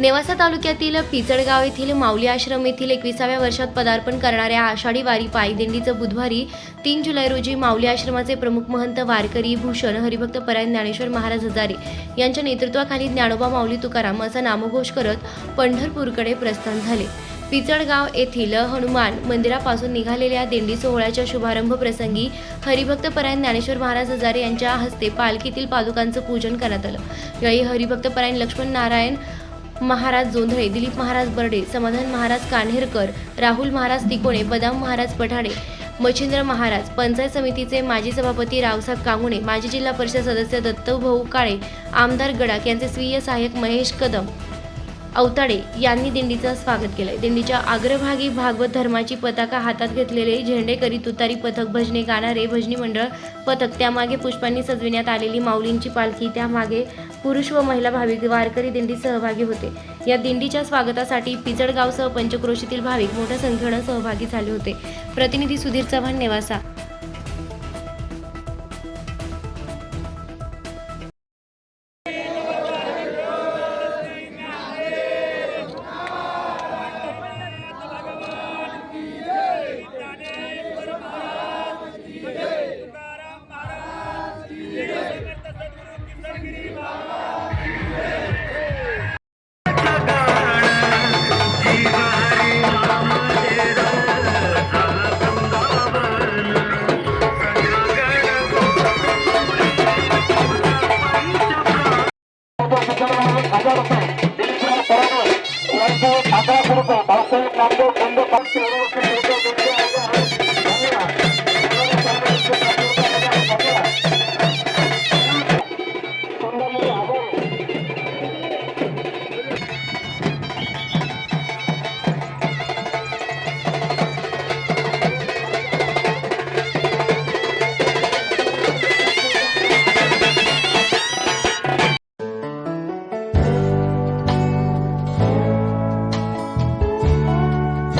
नेवासा तालुक्यातील पिचडगाव येथील माऊली आश्रम येथील एकविसाव्या वर्षात पदार्पण करणाऱ्या आषाढी वारी पायदिंडीचं बुधवारी तीन जुलै रोजी माऊली आश्रमाचे प्रमुख महंत वारकरी भूषण हरिभक्त परायण ज्ञानेश्वर महाराज हजारे यांच्या नेतृत्वाखाली ज्ञानोबा माऊली तुकाराम असा नामघोष करत पंढरपूरकडे प्रस्थान झाले. पिचडगाव येथील हनुमान मंदिरापासून निघालेल्या दिंडी सोहळ्याच्या शुभारंभ प्रसंगी हरिभक्त परायण ज्ञानेश्वर महाराज हजारे यांच्या हस्ते पालखीतील पादुकांचं पूजन करण्यात आलं. यावेळी हरिभक्त परायण लक्ष्मण नारायण महाराज जोंधळे दिलीप महाराज बर्डे समाधान महाराज कान्हेरकर राहुल महाराज तिकोणे बदाम महाराज पठाडे मच्छिंद्र महाराज पंचायत समितीचे माजी सभापती रावसाहेब कांगुणे माजी जिल्हा परिषद सदस्य दत्तभाऊ काळे आमदार गडाख यांचे स्वीय सहाय्यक महेश कदम अवताडे यांनी दिंडीचं स्वागत केलंय. दिंडीच्या अग्रभागी भागवत धर्माची पताका हातात घेतलेले झेंडे करी तुतारी पथक भजने गाणारे भजनी मंडळ पथक त्यामागे पुष्पांनी सजविण्यात आलेली माऊलींची पालखी त्यामागे पुरुष व महिला भाविक वारकरी दिंडी सहभागी होते. या दिंडीच्या स्वागतासाठी पिचडगावसह पंचक्रोशीतील भाविक मोठ्या संख्येनं सहभागी झाले होते. प्रतिनिधी सुधीर चव्हाण नेवासा. ప్రజలపై నిలిచిన త్వరలో వరకు సాధారణ బలపై నమ్ము ముందు పరిస్థితి